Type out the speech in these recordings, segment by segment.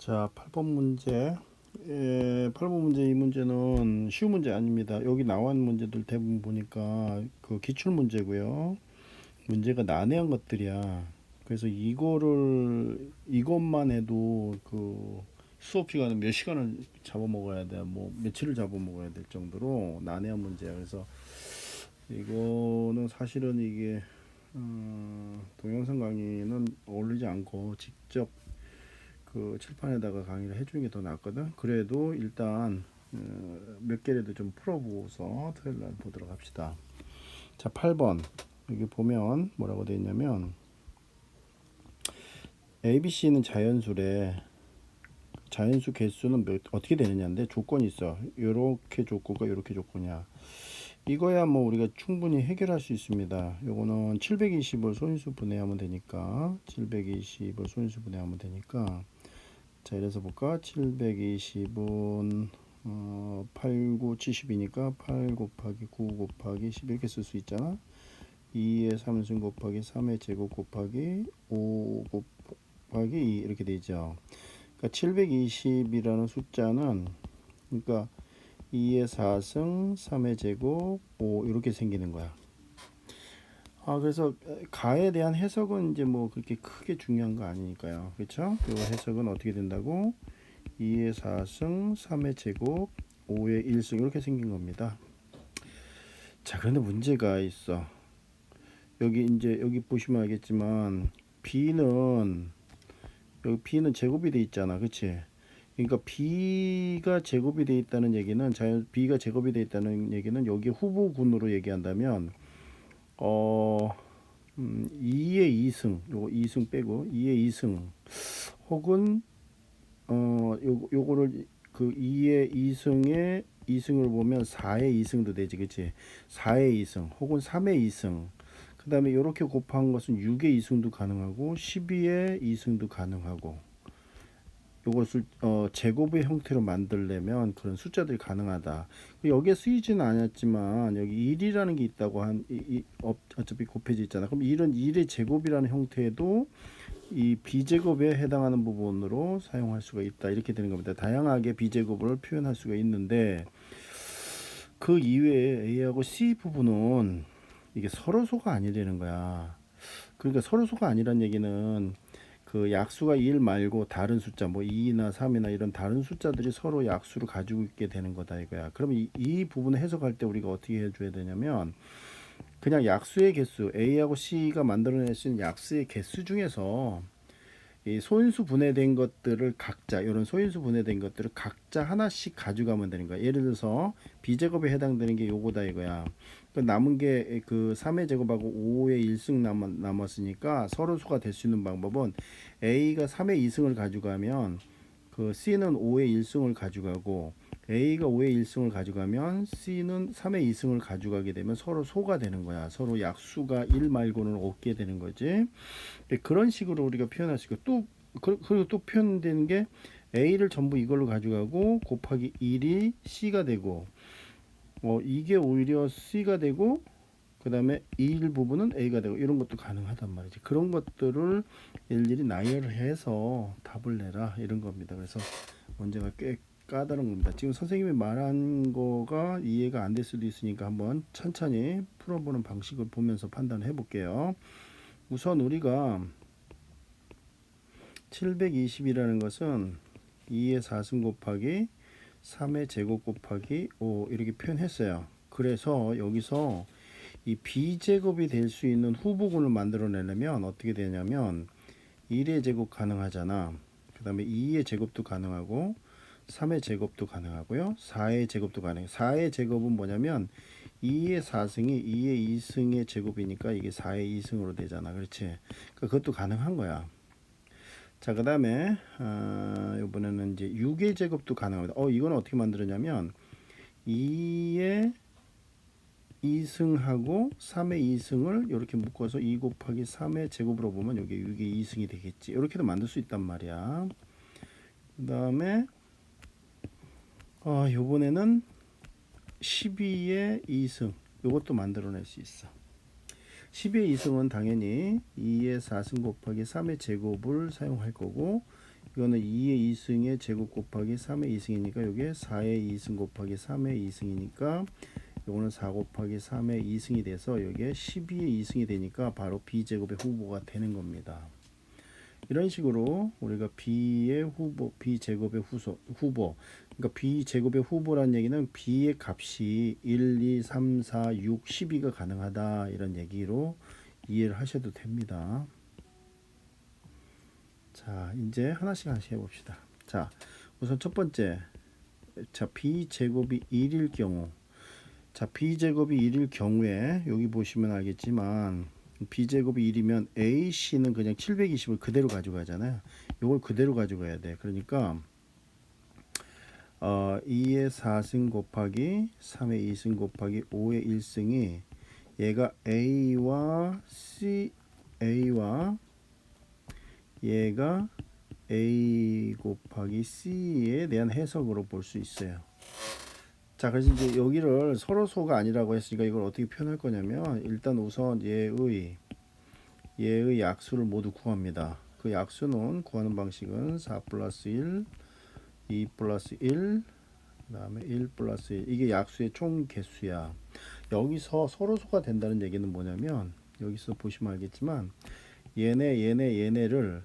자, 8번 문제. 예, 8번 문제 이 문제는 쉬운 문제 아닙니다. 여기 나온 문제들 대부분 보니까 그 기출 문제고요. 문제가 난해한 것들이야. 그래서 이거를 이것만 해도 그 수업 시간은 몇 시간을 잡아먹어야 돼. 뭐 며칠을 잡아먹어야 될 정도로 난해한 문제야. 그래서 이거는 사실은 이게 어, 동영상 강의는 어울리지 않고 직접 그 칠판에다가 강의를 해주는 게 더 낫거든. 그래도 일단 어, 몇 개라도 좀 풀어보고서 토요일 날 보도록 합시다. 자, 8번 여기 보면 뭐라고 되어 있냐면 ABC는 자연수래 자연수 개수는 몇, 어떻게 되느냐인데 조건이 있어. 요렇게 조건과 요렇게 조건이야. 이거야 뭐 우리가 충분히 해결할 수 있습니다. 요거는 720을 소인수 분해하면 되니까 720을 소인수 분해하면 되니까 자 이래서 볼까? 720은 어, 8, 9, 70이니까 8 곱하기 9 곱하기 10 이렇게 쓸 수 있잖아. 2의 3승 곱하기 3의 제곱 곱하기 5 곱하기 2 이렇게 되죠. 그러니까 720이라는 숫자는 그러니까 2의 4승 3의 제곱 5 이렇게 생기는 거야 아 그래서 가에 대한 해석은 이제 뭐 그렇게 크게 중요한 거 아니니까요. 그렇죠? 그 해석은 어떻게 된다고? 2의 4승, 3의 제곱, 5의 1승 이렇게 생긴 겁니다. 자, 그런데 문제가 있어. 여기 이제 여기 보시면 알겠지만 b는 여기 b는 제곱이 돼 있잖아. 그렇지? 그러니까 b가 제곱이 돼 있다는 얘기는 자연 b가 제곱이 돼 있다는 얘기는 여기 후보군으로 얘기한다면 어, 음, 2의 2승, 요거 2승 빼고 2의 2승 혹은 어, 요 요거를 그 2의 2승에 2승을 보면 4의 2승도 되지. 그치 4의 2승 혹은 3의 2승. 그 다음에 요렇게 곱한 것은 6의 2승도 가능하고 12의 2승도 가능하고 요것을 어, 제곱의 형태로 만들려면 그런 숫자들이 가능하다. 여기에 쓰이지는 않았지만 여기 1이라는 게 있다고 한 이, 이, 어, 어차피 곱해져 있잖아. 그럼 1은 1의 제곱이라는 형태도 이 비제곱에 해당하는 부분으로 사용할 수가 있다. 이렇게 되는 겁니다. 다양하게 비제곱을 표현할 수가 있는데 그 이외에 A하고 C 부분은 이게 서로소가 아니라는 거야. 그러니까 서로소가 아니란 얘기는 그 약수가 1 말고 다른 숫자 뭐 2나 3이나 이런 다른 숫자들이 서로 약수를 가지고 있게 되는 거다 이거야. 그럼 이, 이 부분을 해석할 때 우리가 어떻게 해줘야 되냐면 그냥 약수의 개수 A하고 C가 있는 약수의 개수 중에서 이 소인수 분해된 것들을 각자 이런 소인수 분해된 것들을 각자 하나씩 가져가면 되는 거야. 예를 들어서 비제곱에 해당되는 게 요거다 이거야. 그 남은 게 그 3의 제곱하고 5의 1승 남았, 남았으니까 서로수가 될 수 있는 방법은 A가 3의 2승을 가져가면 그 C는 5의 1승을 가져가고 A가 5의 1승을 가져가면 C는 3의 2승을 가져가게 되면 서로 소가 되는 거야. 서로 약수가 1 말고는 없게 되는 거지. 그런 식으로 우리가 표현할 수 있고 또 그- 그리고 또 표현되는 게 A를 전부 이걸로 가져가고 곱하기 1이 C가 되고 어, 이게 오히려 C가 되고 그 다음에 이 일부분은 A가 되고 이런 것도 가능하단 말이지. 그런 것들을 일일이 나열을 해서 답을 내라 이런 겁니다. 그래서 문제가 꽤 까다로운 겁니다. 지금 선생님이 말한 거가 이해가 안 될 수도 있으니까 한번 천천히 풀어보는 방식을 보면서 판단을 해볼게요. 우선 우리가 720이라는 것은 2의 4승 곱하기 3의 제곱 곱하기 5 이렇게 표현했어요. 그래서 여기서 이 비제곱이 될 수 있는 후보군을 만들어내려면 어떻게 되냐면 1의 제곱 가능하잖아. 그 다음에 2의 제곱도 가능하고 3의 제곱도 가능하고요. 4의 제곱도 가능해. 4의 제곱은 뭐냐면 2의 4승이 2의 2승의 제곱이니까 이게 4의 2승으로 되잖아. 그렇지? 그러니까 그것도 가능한 거야. 자, 그 다음에, 어, 이번에는 이제 6의 제곱도 가능합니다. 어, 이건 어떻게 만들었냐면, 2의 2승하고 3의 2승을 이렇게 묶어서 2 곱하기 3의 제곱으로 보면 여기 6의 2승이 되겠지. 이렇게도 만들 수 있단 말이야. 그 다음에, 어, 요번에는 12의 2승. 요것도 만들어낼 수 있어. 10의 2승은 당연히 2의 4승 곱하기 3의 제곱을 사용할 거고 이거는 2의 2승의 제곱 곱하기 3의 2승이니까 요게 4의 2승 곱하기 3의 2승이니까 요거는 4 곱하기 3의 2승이 돼서 여기에 12의 2승이 되니까 바로 b제곱의 후보가 되는 겁니다. 이런 식으로 우리가 b의 후보, b제곱의 후소, 후보, 그러니까 b제곱의 후보란 얘기는 b의 값이 1, 2, 3, 4, 6, 12가 가능하다 이런 얘기로 이해를 하셔도 됩니다. 자, 이제 하나씩 하나씩 해봅시다. 자, 우선 첫 번째, 자 b제곱이 1일 경우, 자 b제곱이 1일 경우에 여기 보시면 알겠지만 b제곱이 1이면 AC는 그냥 720을 그대로 가져가잖아요. 이걸 그대로 가져가야 돼. 그러니까 어, 2의 4승 곱하기 3의 2승 곱하기 5의 1승이 얘가 A와 C A와 얘가 A 곱하기 C에 대한 해석으로 볼 수 있어요. 자, 그래서 이제 여기를 서로 소가 아니라고 했으니까 이걸 어떻게 표현할 거냐면 일단 우선 얘의 얘의 약수를 모두 구합니다. 그 약수는 구하는 방식은 4 플러스 1, 2 플러스 1, 그 다음에 1 플러스 1 이게 약수의 총 개수야. 여기서 서로 소가 된다는 얘기는 뭐냐면 여기서 보시면 알겠지만 얘네 얘네 얘네를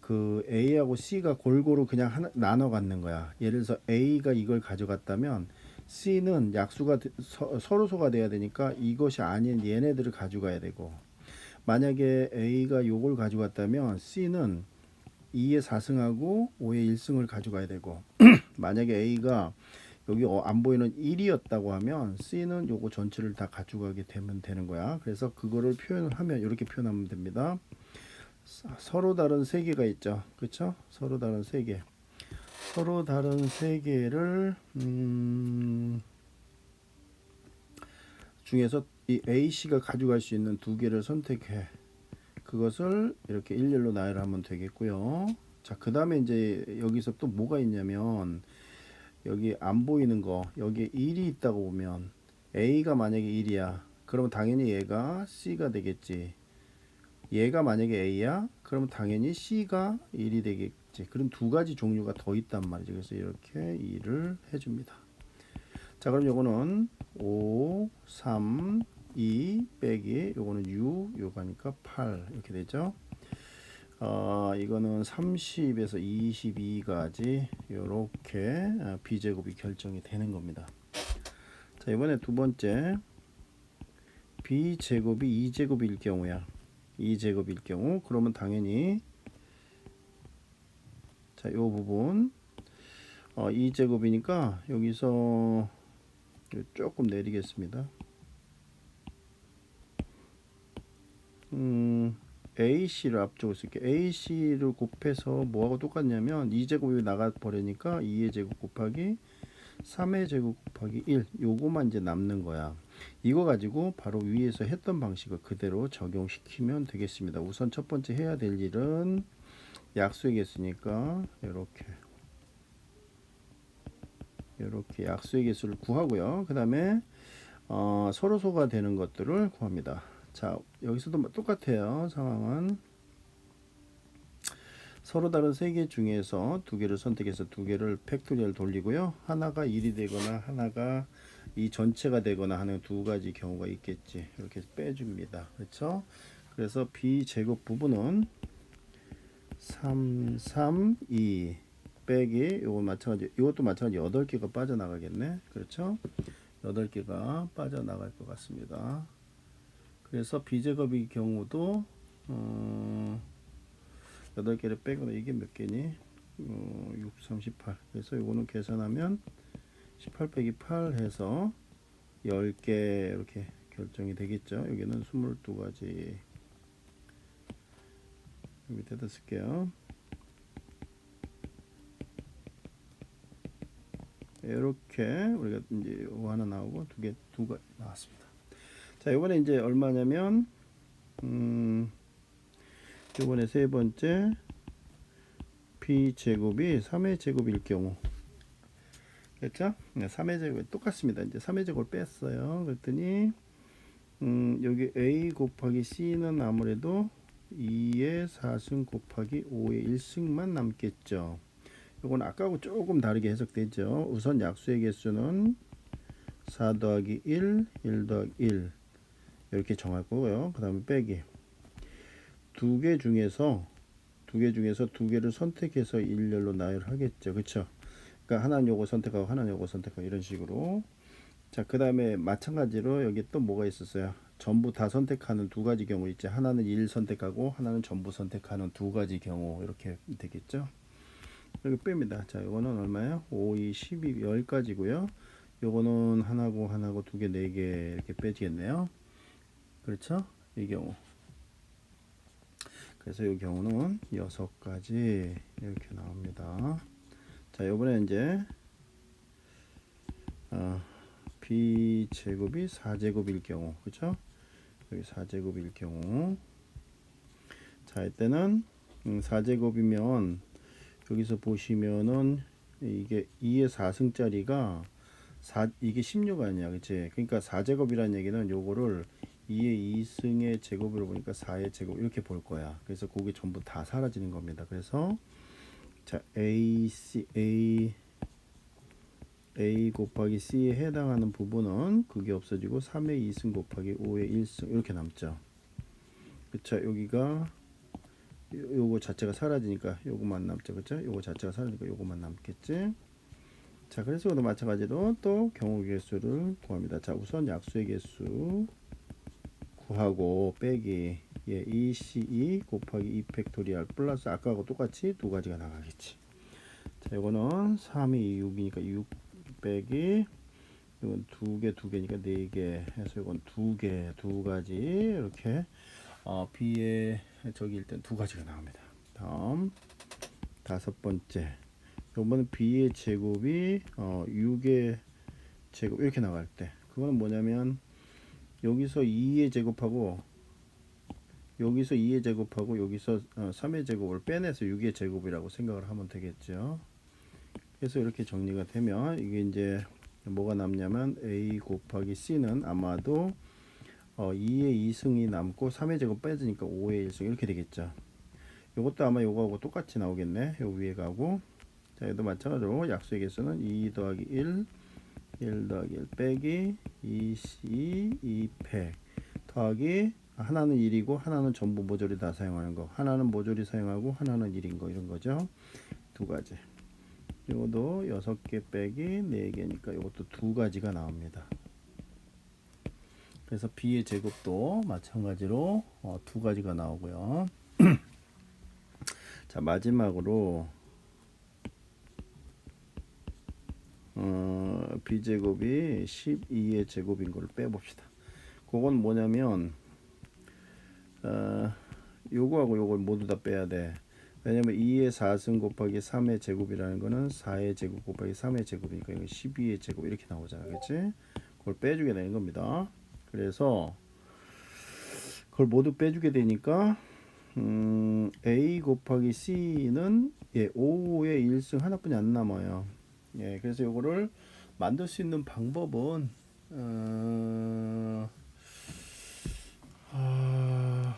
그 A하고 C가 골고루 그냥 하나, 나눠 갖는 거야. 예를 들어서 A가 이걸 가져갔다면 C는 약수가 되- 서, 서로소가 돼야 되니까 이것이 아닌 얘네들을 가져가야 되고 만약에 A가 요걸 가져갔다면 C는 2의 4승하고 5의 1승을 가져가야 되고 만약에 A가 여기 어, 안 보이는 1이었다고 하면 C는 요거 전체를 다 가져가게 되면 되는 거야. 그래서 그거를 표현을 하면 이렇게 표현하면 됩니다. 사- 서로 다른 세 개가 있죠. 그렇죠? 서로 다른 세 개. 서로 다른 세 개를 음, 중에서 이 A, C가 가져갈 수 있는 두 개를 선택해. 그것을 이렇게 일렬로 나열하면 되겠고요. 자, 그 다음에 이제 여기서 또 뭐가 있냐면 여기 안 보이는 거 여기에 1이 있다고 보면 A가 만약에 1이야. 그러면 당연히 얘가 C가 되겠지. 얘가 만약에 A야, 그러면 당연히 C가 1이 되겠지. 그런 두 가지 종류가 더 있단 말이죠. 그래서 이렇게 2를 해줍니다. 자, 그럼 요거는 5, 3, 2 빼기 요거는 6, 요거니까 8 이렇게 되죠. 어, 이거는 30에서 22까지 요렇게 어, b제곱이 결정이 되는 겁니다. 자, 이번에 두 번째 b제곱이 2제곱일 경우야. 2제곱일 경우 그러면 당연히 자, 요 부분 어, 2제곱이니까 여기서 조금 내리겠습니다. 음, AC를 앞쪽으로 쓸게요. AC를 곱해서 뭐하고 똑같냐면 2제곱이 나가 버리니까 2의 제곱 곱하기 3의 제곱 곱하기 1 요거만 이제 남는 거야. 이거 가지고 바로 위에서 했던 방식을 그대로 적용시키면 되겠습니다. 우선 첫 번째 해야 될 일은 약수의 개수니까 이렇게 이렇게 약수의 개수를 구하고요. 그 다음에 어, 서로소가 되는 것들을 구합니다. 자 여기서도 뭐 똑같아요. 상황은 서로 다른 세 개 중에서 두 개를 선택해서 두 개를 팩토리얼 돌리고요. 하나가 1이 되거나 하나가 이 전체가 되거나 하는 두 가지 경우가 있겠지. 이렇게 빼줍니다. 그렇죠? 그래서 b 제곱 부분은 3, 3, 2 빼기 요거 마찬가지 이것도 마찬가지 8개가 빠져나가겠네. 그렇죠? 8개가 빠져나갈 것 같습니다. 그래서 비제곱의 경우도 어, 8개를 빼거나 이게 몇 개니? 어, 6, 38. 그래서 요거는 계산하면 18 빼기 8 해서 10개 이렇게 결정이 되겠죠. 여기는 22가지 밑에다 쓸게요. 이렇게 우리가 이제 요 하나 나오고 두개 나왔습니다. 자, 이번에 이제 얼마냐면 음 이번에 세 번째 b 제곱이 3의 제곱일 경우 그렇죠? 네, 3의 제곱 똑같습니다. 이제 3의 제곱을 뺐어요. 그랬더니 음, 여기 a 곱하기 c는 아무래도 2의 4승 곱하기 5의 1승만 남겠죠. 이건 아까하고 조금 다르게 해석되죠. 우선 약수의 개수는 4 더하기 1, 1 더하기 1 이렇게 정할 거고요. 그 다음에 빼기 두 개 중에서 두 개 중에서 두 개를 선택해서 일렬로 나열하겠죠. 그쵸? 그러니까 하나는 요거 선택하고 하나는 요거 선택하고 이런 식으로 자, 그 다음에 마찬가지로 여기 또 뭐가 있었어요? 전부 다 선택하는 두 가지 경우 있지. 하나는 1 선택하고 하나는 전부 선택하는 두 가지 경우 이렇게 되겠죠. 이렇게 뺍니다. 자, 이거는 얼마예요? 5, 2, 12, 10가지고요. 요거는 하나고 하나고 두 개, 네 개 이렇게 빼지겠네요. 그렇죠? 이 경우. 그래서 이 경우는 여섯 가지 이렇게 나옵니다. 자, 요번에 이제 어, b 제곱이 4제곱일 경우, 그렇죠? 여기 4제곱일 경우. 자, 이때는 음, 4제곱이면 여기서 보시면은 이게 2의 4승짜리가 4 이게 16 아니야. 그치 그러니까 4제곱이라는 얘기는 요거를 2의 2승의 제곱으로 보니까 4의 제곱 이렇게 볼 거야. 그래서 그게 전부 다 사라지는 겁니다. 그래서 자, A C A A 곱하기 C에 해당하는 부분은 그게 없어지고 3의 2승 곱하기 5의 1승 이렇게 남죠. 그쵸 여기가 요- 요거 자체가 사라지니까 요거만 남죠. 그쵸 요거 자체가 사라지니까 요거만 남겠지. 자 그래서 마찬가지로 또 경우 개수를 구합니다. 자 우선 약수의 개수 구하고 빼기 예, 2C2 곱하기 2팩토리얼 플러스 아까하고 똑같이 두 가지가 나가겠지. 자 이거는 3이 6이니까 6 빼기 이건 두 개, 두 개니까 네 개 해서 이건 두 개, 두 가지 이렇게 어, B의 저기 일단 두 가지가 나옵니다. 다음 다섯 번째 요번은 B의 제곱이 어, 6의 제곱 이렇게 나갈 때 그거는 뭐냐면 여기서 2의 제곱하고 여기서 2의 제곱하고 여기서 어, 3의 제곱을 빼내서 6의 제곱이라고 생각을 하면 되겠죠. 그래서 이렇게 정리가 되면 이게 이제 뭐가 남냐면 a 곱하기 c는 아마도 어, 2의 2승이 남고 3의 제곱 빼지니까 5의 1승 이렇게 되겠죠. 이것도 아마 요거하고 똑같이 나오겠네. 요 위에 가고 자 얘도 마찬가지로 약수의 개수는 2 더하기 1 1 더하기 1 빼기 2c 2팩 더하기 하나는 1이고 하나는 전부 모조리 다 사용하는 거. 하나는 모조리 사용하고 하나는 1인 거. 이런 거죠. 두 가지. 요것도 6개 빼기 4개니까 요것도 두 가지가 나옵니다. 그래서 b의 제곱도 마찬가지로 어, 두 가지가 나오고요. 자 마지막으로 어, b제곱이 12의 제곱인 걸 빼봅시다. 그건 뭐냐면 어, 요거하고 요걸 모두 다 빼야 돼. 왜냐면 2의 4승 곱하기 3의 제곱이라는 거는 4의 제곱 곱하기 3의 제곱이니까 이거 12의 제곱 이렇게 나오잖아. 그치? 그걸 빼주게 되는 겁니다. 그래서 그걸 모두 빼주게 되니까 음, A 곱하기 C는 예, 5의 1승 하나뿐이 안 남아요. 예, 그래서 요거를 만들 수 있는 방법은 어, 아,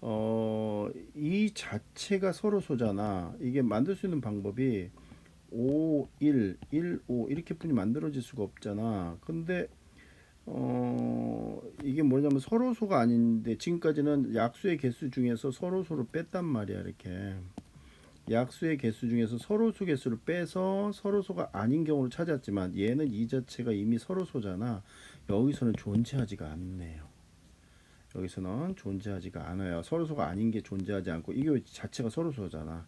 어, 이 자체가 서로 소잖아. 이게 만들 수 있는 방법이 5, 1, 1, 5 이렇게뿐이 만들어질 수가 없잖아. 근데 어, 이게 뭐냐면 서로소가 아닌데 지금까지는 약수의 개수 중에서 서로소를 뺐단 말이야 이렇게 약수의 개수 중에서 서로소 개수를 빼서 서로소가 아닌 경우를 찾았지만 얘는 이 자체가 이미 서로소잖아. 여기서는 존재하지가 않네요. 여기서는 존재하지가 않아요. 서로소가 아닌 게 존재하지 않고 이게 자체가 서로소잖아.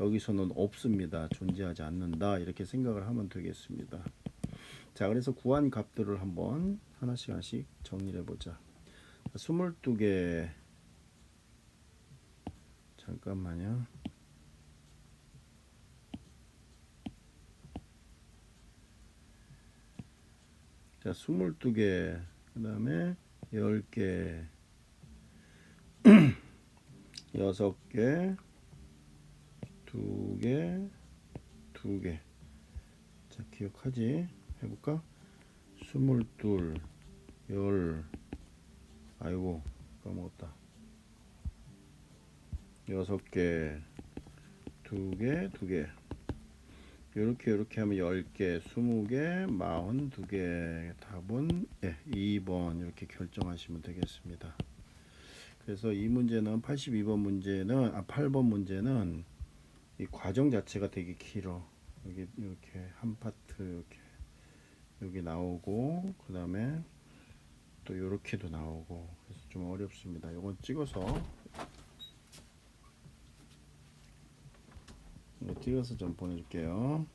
여기서는 없습니다. 존재하지 않는다. 이렇게 생각을 하면 되겠습니다. 자 그래서 구한 값들을 한번 하나씩 하나씩 정리를 해보자. 22개. 잠깐만요 자 22개 그 다음에 10개 6개 2개 2개 자 기억하지 해볼까? 스물둘, 열, 아이고 까먹었다. 여섯 개, 두 개, 두 개. 요렇게 요렇게 하면 열 개, 스무 개, 마흔 두 개. 답은 예, 2번 이렇게 결정하시면 되겠습니다. 그래서 이 문제는 82번 문제는 아 8번 문제는 이 과정 자체가 되게 길어. 여기 이렇게 한 파트 이렇게 여기 나오고 그 다음에 또 요렇게도 나오고 그래서 좀 어렵습니다. 이건 찍어서 이거 찍어서 좀 보내줄게요.